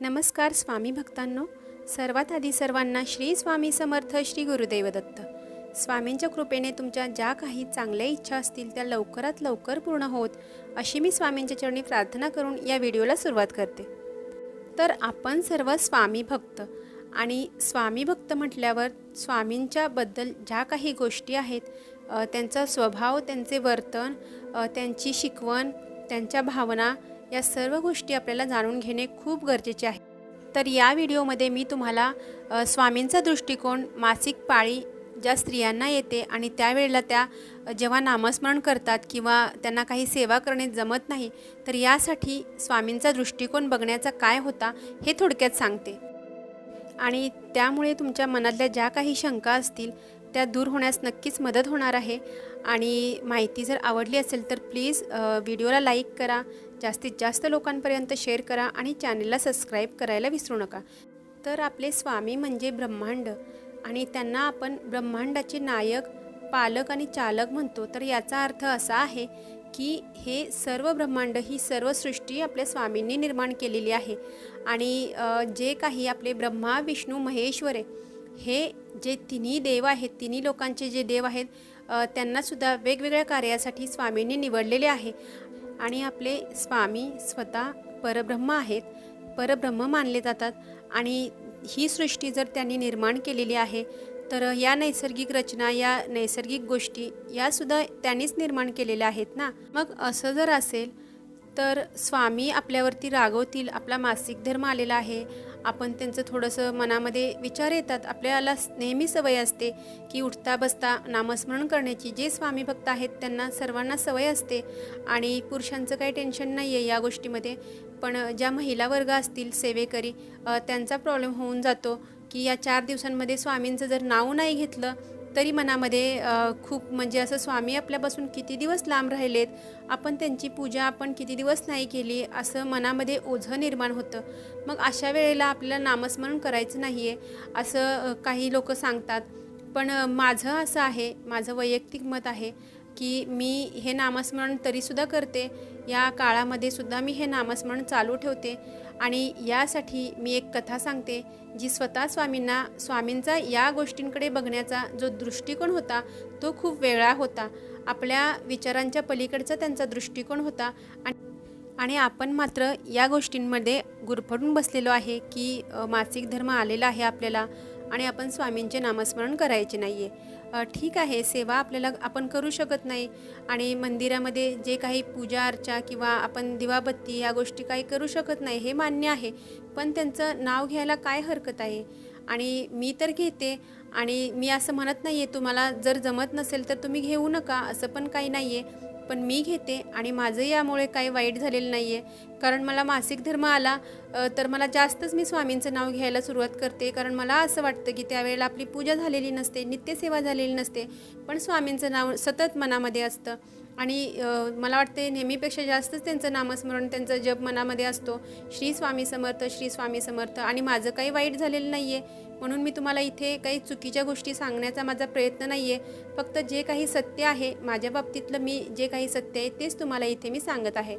नमस्कार स्वामी भक्तांनो. सर्वात आधी सर्वांना श्री स्वामी समर्थ श्री गुरुदेव दत्त स्वामींच्या कृपेने तुमच्या ज्या काही चांगल्या इच्छा असतील त्या लवकरात लवकर पूर्ण होत अशी मी स्वामींच्या चरणी प्रार्थना करून या व्हिडिओला सुरुवात करते. तर आपण सर्व स्वामी भक्त आणि स्वामी भक्त म्हटल्यावर स्वामींच्याबद्दल ज्या काही गोष्टी आहेत त्यांचा स्वभाव त्यांचे वर्तन त्यांची शिकवण त्यांच्या भावना या सर्व गोष्टी आपल्याला जाणून घेणे खूप गरजेचे आहे. तर या व्हिडिओमध्ये मी तुम्हाला स्वामींचा दृष्टिकोन मासिक पाळी ज्या स्त्रियांना येते आणि त्यावेळेला त्या जेव्हा नामस्मरण करतात किंवा त्यांना काही सेवा करणे जमत नाही तर यासाठी स्वामींचा दृष्टिकोन बघण्याचा काय होता हे थोडक्यात सांगते. आणि त्यामुळे तुमच्या मनातल्या ज्या काही शंका असतील त्या दूर होण्यास नक्कीच मदत होणार आहे. आणि माहिती जर आवडली असेल तर प्लीज व्हिडिओला लाईक करा जास्तीत जास्त लोकांपर्यंत शेअर करा आणि चॅनलला सबस्क्राईब करायला विसरू नका. तर आपले स्वामी म्हणजे ब्रह्मांड आणि त्यांना आपण ब्रह्मांडाचे नायक पालक आणि चालक म्हणतो. तर याचा अर्थ असा आहे की हे सर्व ब्रह्मांड ही सर्व सृष्टी आपल्या स्वामींनी निर्माण केलेली आहे. आणि जे काही आपले ब्रह्मा विष्णू महेश्वर आहे हे जे तिन्ही देव आहेत तिन्ही लोकांचे जे देव आहेत त्यांनासुद्धा वेगवेगळ्या कार्यासाठी स्वामींनी निवडलेले आहे. आणि आपले स्वामी स्वतः परब्रह्म आहेत. परब्रह्म मानले जातात. आणि ही सृष्टी जर त्यांनी निर्माण केलेली आहे तर या नैसर्गिक रचना या नैसर्गिक गोष्टी यासुद्धा त्यांनीच निर्माण केलेल्या आहेत ना? मग असं जर असेल तर स्वामी आपल्यावरती रागवतील आपला मासिक धर्म आलेला आहे आपण त्यांचं थोडंसं मनामध्ये विचार येतात. आपल्याला नेहमी सवय असते की उठता बसता नामस्मरण करण्याची. जे स्वामी भक्त आहेत त्यांना सर्वांना सवय असते आणि पुरुषांचं काही टेन्शन नाही आहे या गोष्टीमध्ये. पण ज्या महिला वर्ग असतील सेवेकरी त्यांचा प्रॉब्लेम होऊन जातो की या चार दिवसांमध्ये स्वामींचं जर नाव नाही घेतलं तरी मनामध्ये खूप म्हणजे असं स्वामी आपल्यापासून किती दिवस लांब राहिलेत आपण त्यांची पूजा आपण किती दिवस नाही केली असं मनामध्ये ओझं निर्माण होतं. मग अशा वेळेला आपल्याला नामस्मरण करायचं नाही आहे असं काही लोक सांगतात. पण माझं असं आहे माझं वैयक्तिक मत आहे की मी हे नामस्मरण तरीसुद्धा करते. या काळामध्ये सुद्धा मी हे नामस्मरण चालू ठेवते. आणि यासाठी मी एक कथा सांगते जी स्वतः स्वामींना स्वामींचा या गोष्टींकडे बघण्याचा जो दृष्टिकोन होता तो खूप वेगळा होता. आपल्या विचारांच्या पलीकडचा त्यांचा दृष्टिकोन होता आणि आणि आपण मात्र या गोष्टींमध्ये गुरफडून बसलेलो आहे की मासिक धर्म आलेला आहे आपल्याला आणि आपण स्वामींचे नामस्मरण करायचे नाही आहे ठीक आहे सेवा आपल्याला आपण करू शकत नाही. आणि मंदिरामध्ये जे काही पूजा अर्चा किंवा आपण दिवाबत्ती या गोष्टी काही करू शकत नाही हे मान्य आहे. पण त्यांचं नाव घ्यायला काय हरकत आहे? आणि मी तर घेते. आणि मी असं म्हणत नाही आहे तुम्हाला जर जमत नसेल तर तुम्ही घेऊ नका असं पण काही नाही आहे पण मी घेते आणि माझं यामुळे काही वाईट झालेलं नाही आहे कारण मला मासिक धर्म आला तर मला जास्तच मी स्वामींचं नाव घ्यायला सुरुवात करते. कारण मला असं वाटतं की त्यावेळेला आपली पूजा झालेली नसते नित्यसेवा झालेली नसते पण स्वामींचं नाव सतत मनामध्ये असतं. आणि मला वाटते नेहमीपेक्षा जास्तच त्यांचं नामस्मरण त्यांचा जप मनामध्ये असतो. श्री स्वामी समर्थ श्री स्वामी समर्थ आणि माझं काही वाईट झालेलं नाही आहे म्हणून मी तुम्हाला इथे काही चुकीच्या गोष्टी सांगण्याचा माझा प्रयत्न नाही आहे फक्त जे काही सत्य आहे माझ्या बाबतीतलं मी जे काही सत्य आहे तेच तुम्हाला इथे मी सांगत आहे.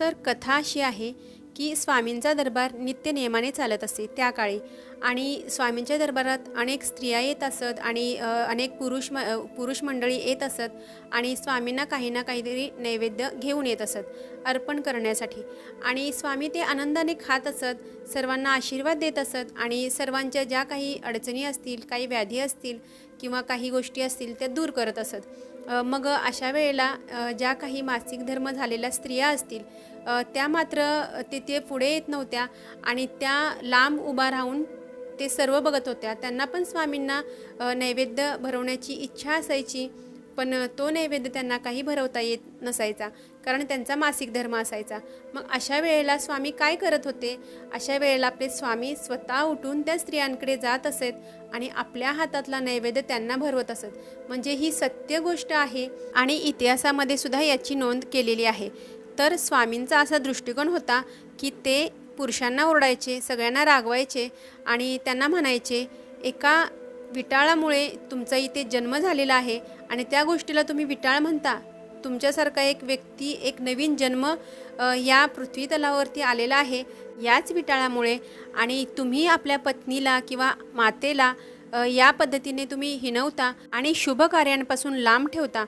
तर कथा अशी आहे की स्वामींचा दरबार नित्य नियमाने चालत असे त्या काळी. आणि स्वामींच्या दरबारात अनेक स्त्रिया येत असत आणि अनेक पुरुष म पुरुष मंडळी येत असत आणि स्वामींना काही ना काहीतरी नैवेद्य घेऊन येत असत अर्पण करण्यासाठी. आणि स्वामी ते आनंदाने खात असत सर्वांना आशीर्वाद देत असत आणि सर्वांच्या ज्या काही अडचणी असतील काही व्याधी असतील किंवा काही गोष्टी असतील त्या दूर करत असत. मग अशा वेळेला ज्या काही मासिक धर्म झालेल्या स्त्रिया असतील त्या मात्र तिथे पुढे येत नव्हत्या आणि त्या लांब उभा राहून ते सर्व बघत होत्या. त्यांना पण स्वामींना नैवेद्य भरवण्याची इच्छा असायची. पण तो नैवेद्य त्यांना काही भरवता येत नसायचा कारण त्यांचा मासिक धर्म असायचा. मग अशा वेळेला स्वामी काय करत होते? अशा वेळेला आपले स्वामी स्वतः उठून त्या स्त्रियांकडे जात असत आणि आपल्या हातातला नैवेद्य त्यांना भरवत असत. म्हणजे ही सत्य गोष्ट आहे आणि इतिहासामध्ये सुद्धा याची नोंद केलेली आहे. तर स्वामींचा असा दृष्टिकोन होता की ते पुरुषांना ओरडायचे सगळ्यांना रागवायचे आणि त्यांना म्हणायचे एका विटाळामुळे तुमचा इथे जन्म झालेला आहे आणि त्या गोष्टीला तुम्ही विटाळ म्हणता. तुमच्यासारखा एक व्यक्ती एक नवीन जन्म या पृथ्वी तलावरती आलेला आहे. याच विटाळामुळे आणि तुम्ही आपल्या पत्नीला किंवा मातेला या पद्धतीने तुम्ही हिनवता आणि शुभ कार्यांपासून लांब ठेवता.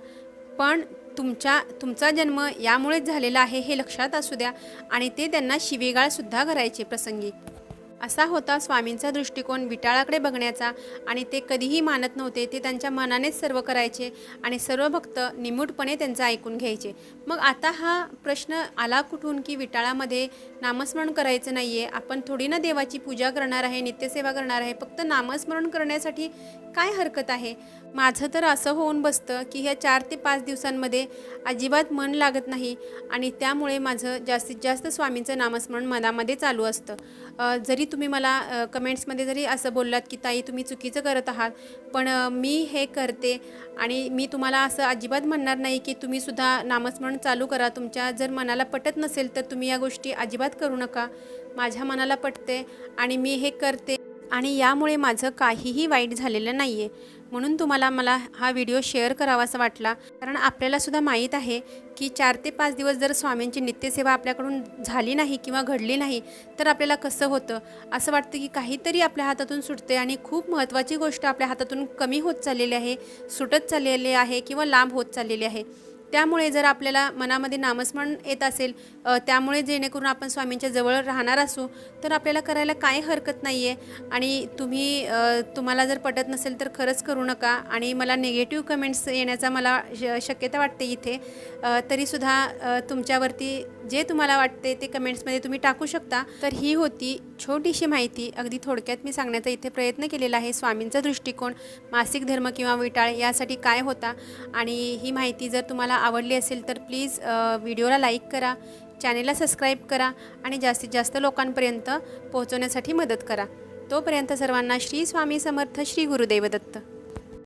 पण तुमच्या तुमचा जन्म यामुळेच झालेला आहे हे लक्षात असू द्या आणि ते त्यांना शिवेगाळसुद्धा करायचे प्रसंगी. असा होता स्वामींचा दृष्टिकोन विटाळाकडे बघण्याचा आणि ते कधीही मानत नव्हते ते त्यांच्या मनानेच सर्व करायचे आणि सर्व भक्त निमूटपणे त्यांचं ऐकून घ्यायचे. मग आता हा प्रश्न आला कुठून की विटाळामध्ये नामस्मरण करायचं नाही आहे आपण थोडी ना देवाची पूजा करणार आहे नित्यसेवा करणार आहे. फक्त नामस्मरण करण्यासाठी काय हरकत आहे? माझं तर असं होऊन बसतं की ह्या चार ते पाच दिवसांमध्ये अजिबात मन लागत नाही आणि त्यामुळे माझं जास्तीत जास्त स्वामींचं नामस्मरण मनामध्ये चालू असतं. जरी तुम्ही मला कमेंट्समध्ये जरी असं बोललात की ताई तुम्ही चुकीचं करत आहात पण मी हे करते आणि मी तुम्हाला असं अजिबात म्हणणार नाही की तुम्हीसुद्धा नामस्मरण चालू करा. तुमच्या जर मनाला पटत नसेल तर तुम्ही या गोष्टी अजिबात करू नका. माझ्या मनाला पटते आणि मी हे करते आणि यामुळे माझं काहीही वाईट झालेलं नाही आहे म्हणून तुम्हाला मला हा व्हिडिओ शेअर करावासा वाटला. कारण आपल्यालासुद्धा माहीत आहे की चार ते पाच दिवस जर स्वामींची नित्यसेवा आपल्याकडून झाली नाही किंवा घडली नाही तर आपल्याला कसं होतं? असं वाटतं की काहीतरी आपल्या हातातून सुटते आणि खूप महत्त्वाची गोष्ट आपल्या हातातून कमी होत चाललेली आहे सुटत चाललेली आहे किंवा लांब होत चाललेली आहे. त्यामुळे जर आपल्याला मनामध्ये नामस्मरण येत असेल त्यामुळे जेणेकरून आपण स्वामींच्या जवळ राहणार असू तर आपल्याला करायला काय हरकत नाही आहे आणि तुम्ही तुम्हाला जर पटत नसेल तर खरंच करू नका. आणि मला निगेटिव्ह कमेंट्स येण्याचा मला श शक्यता वाटते इथे. तरीसुद्धा तुमच्यावरती जे तुम्हाला वाटते ते कमेंट्समध्ये तुम्ही टाकू शकता. तर ही होती छोटीशी माहिती. अगदी थोडक्यात मी सांगण्याचा इथे प्रयत्न केलेला आहे स्वामींचा दृष्टिकोन मासिक धर्म किंवा विटाळ यासाठी काय होता. आणि ही माहिती जर तुम्हाला आवडली असेल तर प्लीज व्हिडिओला लाईक करा चॅनेलला सबस्क्राईब करा आणि जास्तीत जास्त लोकांपर्यंत पोहोचवण्यासाठी मदत करा. तोपर्यंत सर्वांना श्री स्वामी समर्थ श्री गुरुदेव दत्त.